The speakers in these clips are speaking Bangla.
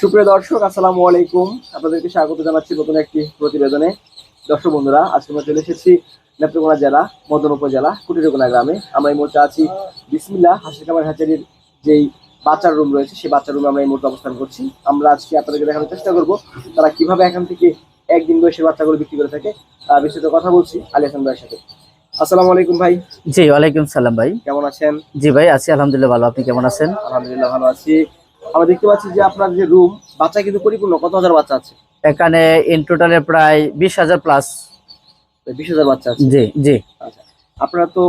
সুপ্রিয় দর্শক আসসালামু আলাইকুম। আপনাদেরকে স্বাগত জানাচ্ছি নতুন একটি প্রতিবেদনে। দর্শক বন্ধুরা আজকে আমরা চলে এসেছি নেত্রকোনা জেলা মদন উপজেলা কুটিরকোনা গ্রামে। আমরা এই মুহূর্তে আছি বিসমিল্লা হাসির কামার হাজারির যেই বাচ্চার রুম রয়েছে সেই বাচ্চার রুমে আমরা এই মুহূর্তে অবস্থান করছি। আমরা আজকে আপনাদেরকে দেখানোর চেষ্টা করব তারা কীভাবে এখান থেকে একদিন বয়সের বাচ্চাগুলো বিক্রি করে থাকে। বিস্তারিত কথা বলছি আলী হাসান ভাইয়ের সাথে। আসসালামু আলাইকুম ভাই। জি ওয়ালাইকুম সালাম ভাই। কেমন আছেন? জি ভাই আছি আলহামদুলিল্লাহ ভালো। আপনি কেমন আছেন? আলহামদুলিল্লাহ ভালো আছি। আমরা দেখতে পাচ্ছি যে আপনার যে রুম বাচ্চা কিন্তু পরিপূর্ণ কত হাজার বাচ্চা আছে? এখানে ইন টোটালে প্রায় বিশ হাজার প্লাস বিশ হাজার বাচ্চা আছে। জি জি। আচ্ছা আপনারা তো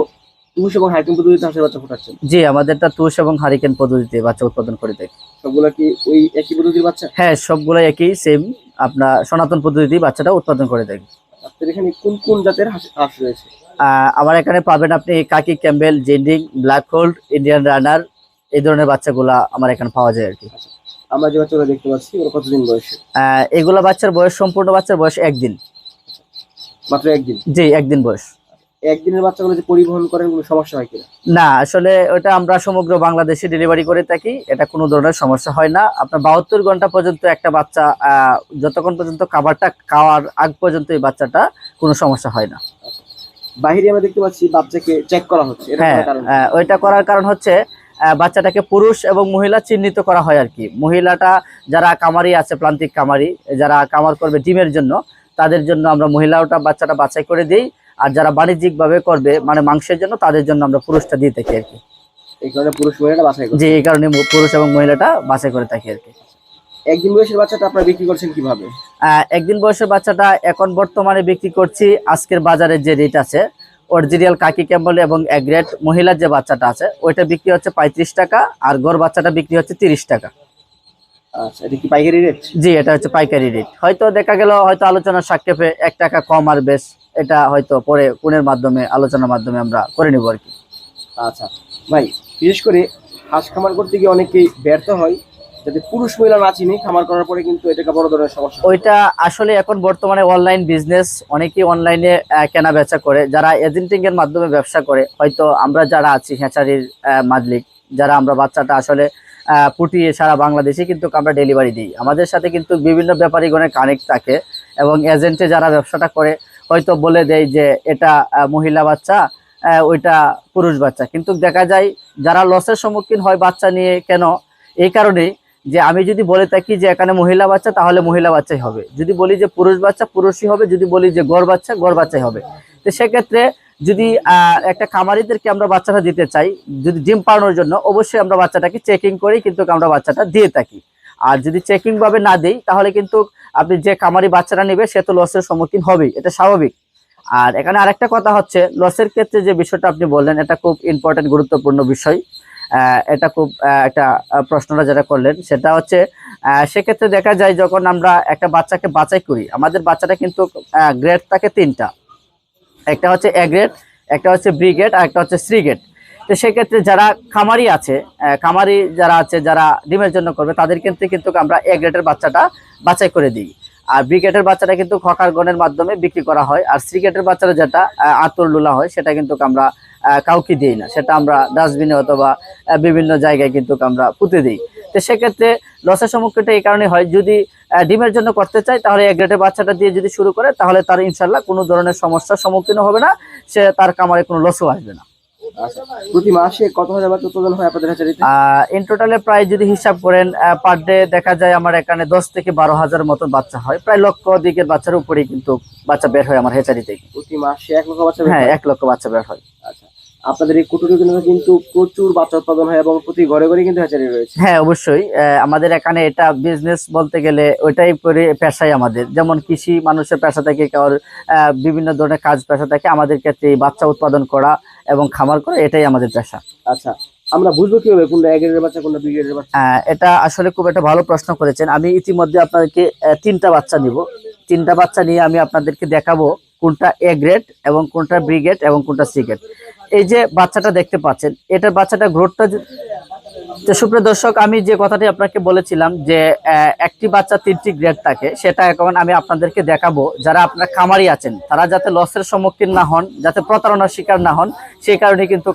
তুষ এবং হাইকিং পদ্ধতিতে হাঁসের বাচ্চা ফোটাচ্ছেন। জি আমাদেরটা তুষ এবং হারিকেন পদ্ধতিতে বাচ্চা উৎপাদন করে দেয় সবগুলা কি ওই একই পদ্ধতির বাচ্চা? হ্যাঁ সবগুলো একই সেম আপনার সনাতন পদ্ধতিতে বাচ্চাটা উৎপাদন করে থাকি। আপনাদের এখানে কোন কোন জাতের হাঁস রয়েছে? আহ, আমার এখানে পাবেন আপনি khaki Campbell Jinding black hold Indian runner এই ধরনের বাচ্চাগুলা আমার এখানে পাওয়া যায় আর কি। আমরা যে বাচ্চাগুলো দেখতে পাচ্ছি ওরা কতদিন বয়সে? এগুলা বাচ্চার বয়স সম্পূর্ণ বাচ্চার বয়স একদিন। মাত্র একদিন? জি একদিন বয়স। একদিনের বাচ্চাগুলো যে পরিবহন করেন কোনো সমস্যা হয় কিনা? না আসলে ওটা আমরা সমগ্র বাংলাদেশে ডেলিভারি করে থাকি এটা কোনো ধরনের সমস্যা হয় না। আপনার বাহাত্তর ঘণ্টা পর্যন্ত একটা বাচ্চা আহ, যতক্ষণ পর্যন্ত খাবারটা খাওয়ার আগ পর্যন্ত এই বাচ্চাটা কোনো সমস্যা হয় না। বাহিরে আমরা দেখতে পাচ্ছি বাচ্চাকে চেক করা হচ্ছে হ্যাঁ ওইটা করার কারণ হচ্ছে বাচ্চাটাকে পুরুষ এবং মহিলা চিহ্নিত করা হয় আর কি। মহিলাটা যারা কামারি আছে প্রান্তিক কামারি যারা কামার করবে ডিমের জন্য তাদের জন্য আমরা মহিলাটা বাচ্চাটা বাছাই করে দিই। আর যারা বাণিজ্যিকভাবে করবে মানে মাংসের জন্য তাদের জন্য আমরা পুরুষটা দিয়ে থাকি আর কি। এই কারণে পুরুষ মহিলাটা বাছাই করে যে এই কারণে পুরুষ এবং মহিলাটা বাছাই করে থাকি আর কি। একদিন বয়সের বাচ্চাটা আপনারা বিক্রি করছেন কীভাবে? একদিন বয়সের বাচ্চাটা এখন বর্তমানে বিক্রি করছি আজকের বাজারে যে রেট আছে অরিজিনাল কাকি ক্যাম্বল এবং এগ্রেট মহিলার যে বাচ্চাটা আছে ওইটা বিক্রি হচ্ছে পঁয়ত্রিশ টাকা আর গড় বাচ্চাটা বিক্রি হচ্ছে তিরিশ টাকা। আচ্ছা এটা কি পাইকারি রেট জি এটা হচ্ছে পাইকারি রেট হয়তো দেখা গেল হয়তো আলোচনার সাক্ষেপে এক টাকা কম আর বেশ এটা হয়তো পরে কোণের মাধ্যমে আলোচনার মাধ্যমে আমরা করে নিব আর কি। আচ্ছা ভাই বিশেষ করে হাঁস খামার করতে গিয়ে অনেকেই ব্যর্থ হয়। যাতে পুরুষ মহিলা না চিনি, খামার করার পরে কিন্তু এটা একটা বড় ধরনের সমস্যা। ওইটা আসলে এখন বর্তমানে অনলাইন বিজনেস অনেকেই অনলাইনে কেনা বেচা করে। যারা এজেন্টিং এর মাধ্যমে ব্যবসা করে, হয়তো আমরা যারা আছি হ্যাচারির মালিক, যারা আমরা বাচ্চাটা আসলে ফুটিয়ে সারা বাংলাদেশে কিন্তু আমরা ডেলিভারি দিই। আমাদের সাথে কিন্তু বিভিন্ন ব্যাপারীগণের কানেক্ট থাকে এবং এজেন্টে যারা ব্যবসাটা করে, হয়তো বলে দেয় যে এটা মহিলা বাচ্চা ওইটা পুরুষ বাচ্চা। কিন্তু দেখা যায়, যারা লসের সম্মুখীন হয় বাচ্চা নিয়ে কেন? এই কারণেই যে আমি যদি বলে থাকি যে এখানে মহিলা বাচ্চা, তাহলে মহিলা বাচ্চাই হবে। যদি বলি যে পুরুষ বাচ্চা, পুরুষই হবে। যদি বলি যে গড় বাচ্চা, গড় বাচ্চাই হবে। তো সেক্ষেত্রে যদি একটা খামারিদেরকে আমরা বাচ্চাটা দিতে চাই, যদি ডিম পাড়ানোর জন্য, অবশ্যই আমরা বাচ্চাটাকে চেকিং করি কিন্তু আমরা বাচ্চাটা দিয়ে থাকি। আর যদি চেকিংভাবে না দিই, তাহলে কিন্তু আপনি যে খামারি বাচ্চাটা নেবে, সে তো লসের সম্মুখীন হবেই। এটা স্বাভাবিক। আর এখানে আরেকটা কথা হচ্ছে লসের ক্ষেত্রে যে বিষয়টা আপনি বললেন, এটা খুব ইম্পর্টেন্ট গুরুত্বপূর্ণ বিষয়। এটা খুব একটা প্রশ্নটা যেটা করলেন, সেটা হচ্ছে সেক্ষেত্রে দেখা যায় যখন আমরা একটা বাচ্চাকে বাছাই করি, আমাদের বাচ্চাটা কিন্তু গ্রেড থাকে তিনটা। একটা হচ্ছে এ গ্রেড একটা হচ্ছে বি গ্রেড আর একটা হচ্ছে সি গ্রেড তো সেক্ষেত্রে যারা খামারি আছে খামারি যারা আছে, যারা ডিমের জন্য করবে, তাদের ক্ষেত্রে কিন্তু আমরা এ গ্রেডের বাচ্চাটা বাছাই করে দিই। আর বি গ্রেডের বাচ্চাটা কিন্তু খকার গণের মাধ্যমে বিক্রি করা হয়। আর গ্রেডের বাচ্চাটা যেটা আতর লুলা হয়, সেটা কিন্তু আমরা কাউকে দিই না। সেটা আমরা ডাস্টবিনে অথবা বিভিন্ন জায়গায় কিন্তু আমরা পুঁতে দিই। তো সেক্ষেত্রে লসের সম্মুখীনটা এই কারণে হয়, যদি ডিমের জন্য করতে চাই তাহলে এক গ্রেডের বাচ্চাটা দিয়ে যদি শুরু করে, তাহলে তার ইনশাল্লাহ কোনো ধরনের সমস্যার সম্মুখীন হবে না, সে তার কামারে কোনো লসও আসবে না। আচ্ছা প্রতি মাসে কত হাজার বাচ্চা উৎপাদন হয় আপনাদের হাজারিতে? ইন টোটালে প্রায় যদি হিসাব করেন পার ডে দেখা যায় আমার এখানে দশ থেকে বারো হাজার মতো বাচ্চা হয়। প্রায় লক্ষ দিকের বাচ্চার উপরেই কিন্তু বাচ্চা বের হয় আমার হেচারি থেকে প্রতি মাসে এক লক্ষ বাচ্চা হ্যাঁ? এক লক্ষ বাচ্চা বের হয়। আচ্ছা আপনাদের এই কুটুরি কিন্তু প্রচুর বাচ্চা উৎপাদন হয় এবং প্রতি ঘরে ঘরে কিন্তু হ্যাচারি রয়েছে। হ্যাঁ অবশ্যই। আমাদের এখানে এটা বিজনেস বলতে গেলে ওইটাই করে পেশাই আমাদের। যেমন কৃষি মানুষের পেশা থেকে কারোর বিভিন্ন ধরনের কাজ পেশা থাকে আমাদের ক্ষেত্রে এই বাচ্চা উৎপাদন করা এবং খামার করে এটাই আমাদের পেশা। আচ্ছা আমরা বুঝব কীভাবে কোনটা এক গ্রেডের বাচ্চা কোনটা দুই গ্রেডের বাচ্চা? এটা আসলে খুব একটা ভালো প্রশ্ন করেছেন। আমি ইতিমধ্যে আপনাদেরকে তিনটা বাচ্চা দিব তিনটা বাচ্চা নিয়ে আমি আপনাদেরকে দেখাবো কোনটা এ গ্রেড এবং কোনটা বি গ্রেড এবং কোনটা সি গ্রেড। এই যে বাচ্চাটা দেখতে পাচ্ছেন এটার বাচ্চাটা গ্রোথটা তো সুপ্রিয় দর্শক, আমি যে কথাটি আপনাকে বলেছিলাম যে একটি বাচ্চা তিনটি গ্রেড থাকে, সেটা এখন আমি আপনাদেরকে দেখাবো। যারা আপনার খামারি আছেন, তারা যাতে লসের সম্মুখীন না হন, যাতে প্রতারণার শিকার না হন, সেই কারণে কিন্তু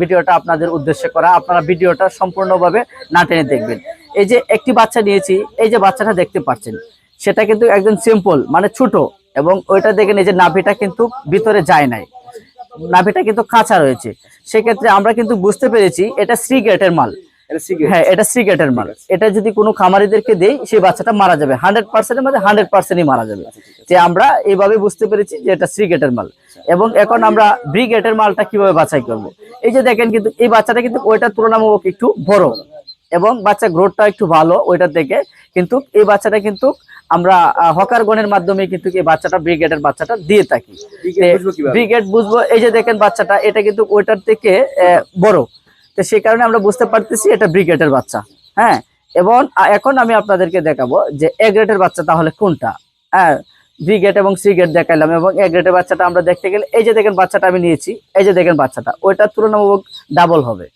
ভিডিওটা আপনাদের উদ্দেশ্যে করা। আপনারা ভিডিওটা সম্পূর্ণভাবে না টেনে দেখবেন। এই যে একটি বাচ্চা নিয়েছি, এই যে বাচ্চাটা দেখতে পাচ্ছেন, সেটা কিন্তু একদম সিম্পল মানে ছোট, এবং ওইটা দেখেন, এই যে নাভিটা কিন্তু ভিতরে যায় নাই। নাভিটা কিন্তু কাঁচা রয়েছে। সেক্ষেত্রে আমরা কিন্তু বুঝতে পেরেছি, এটা শ্রী গেটের মাল। হ্যাঁ এটা গেটের মাল। এটা যদি কোনো খামারিদেরকে দেই সেই বাচ্চাটা মারা যাবে। হান্ড্রেড পার্সেন্টের মধ্যে হান্ড্রেড পার্সেন্টই মারা যাবে। যে আমরা এইভাবে বুঝতে পেরেছি যে এটা গেটের মাল। এবং এখন আমরা ব্রি গেটের মালটা কীভাবে বাছাই করব। এই যে দেখেন কিন্তু এই বাচ্চাটা কিন্তু ওইটার তুলনামূলক একটু বড়। এবং বাচ্চা গ্রোথটা একটু ভালো ওইটার থেকে। কিন্তু এই বাচ্চাটা কিন্তু আমরা হকার গণের মাধ্যমে কিন্তু এই বাচ্চাটা ব্রিগেডের বাচ্চাটা দিয়ে থাকি। ব্রিগেড বুঝব এই যে দেখেন বাচ্চাটা এটা কিন্তু ওইটার থেকে বড়। তো সেই কারণে আমরা বুঝতে পারতেছি এটা ব্রিগেডের বাচ্চা হ্যাঁ? এবং এখন আমি আপনাদেরকে দেখাবো যে এ গ্রেডের বাচ্চা তাহলে কোনটা হ্যাঁ? বি গ্রেড এবং সি গ্রেড দেখাইলাম এবং এ গ্রেডের বাচ্চাটা আমরা দেখতে গেলে, এই যে দেখেন বাচ্চাটা আমি নিয়েছি, এই যে দেখেন বাচ্চাটা ওইটার তুলনামূলক ডাবল হবে।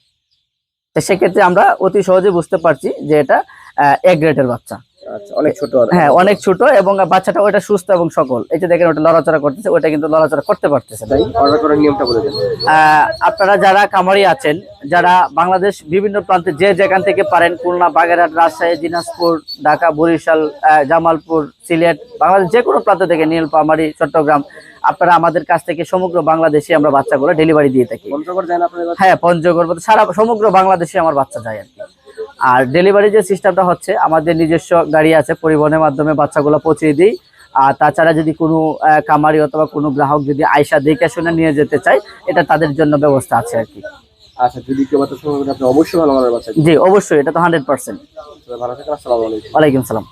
তো সেক্ষেত্রে আমরা অতি সহজে বুঝতে পারছি যে এটা এ গ্রেডের বাচ্চা। অনেক ছোট হ্যাঁ অনেক ছোট এবং বাচ্চাটা ওটা সুস্থ এবং সকল এই যে দেখেন ওটা লড়াচড়া করতেছে ওটা কিন্তু লড়াচড়া করতে পারতেছে তাই? অর্ডার করার নিয়মটা বলে দেন। আপনারা যারা কামারি আছেন যারা বাংলাদেশ বিভিন্ন প্রান্তে যে যেখান থেকে পারেন খুলনা বাগেরহাট রাজশাহী দিনাজপুর ঢাকা বরিশাল জামালপুর সিলেট বাংলাদেশ যে কোনো প্রান্ত থেকে নীলপামারি চট্টগ্রাম আপনারা আমাদের কাছ থেকে সমগ্র বাংলাদেশে আমরা বাচ্চাগুলো ডেলিভারি দিয়ে থাকি? হ্যাঁ পঞ্চগড় সারা সমগ্র বাংলাদেশে আমার বাচ্চা যায় আর কি। আর ডেলিভারি যে সিস্টেমটা হচ্ছে আমাদের নিজস্ব গাড়ি আছে পরিবহনের মাধ্যমে বাচ্চাগুলো পৌঁছে দিই। আর তাছাড়া যদি কোনো কামারি অথবা কোনো গ্রাহক যদি আয়সা দেখে শুনে নিয়ে যেতে চায় এটা তাদের জন্য ব্যবস্থা আছে আর কি। আচ্ছা যদি কেউ বাচ্চা আপনি অবশ্যই ভালো বাচ্চা জি অবশ্যই এটা তো হান্ড্রেড পার্সেন্ট ভালো থাকেন আসসালামু আলাইকুম। ওয়ালাইকুম সালাম।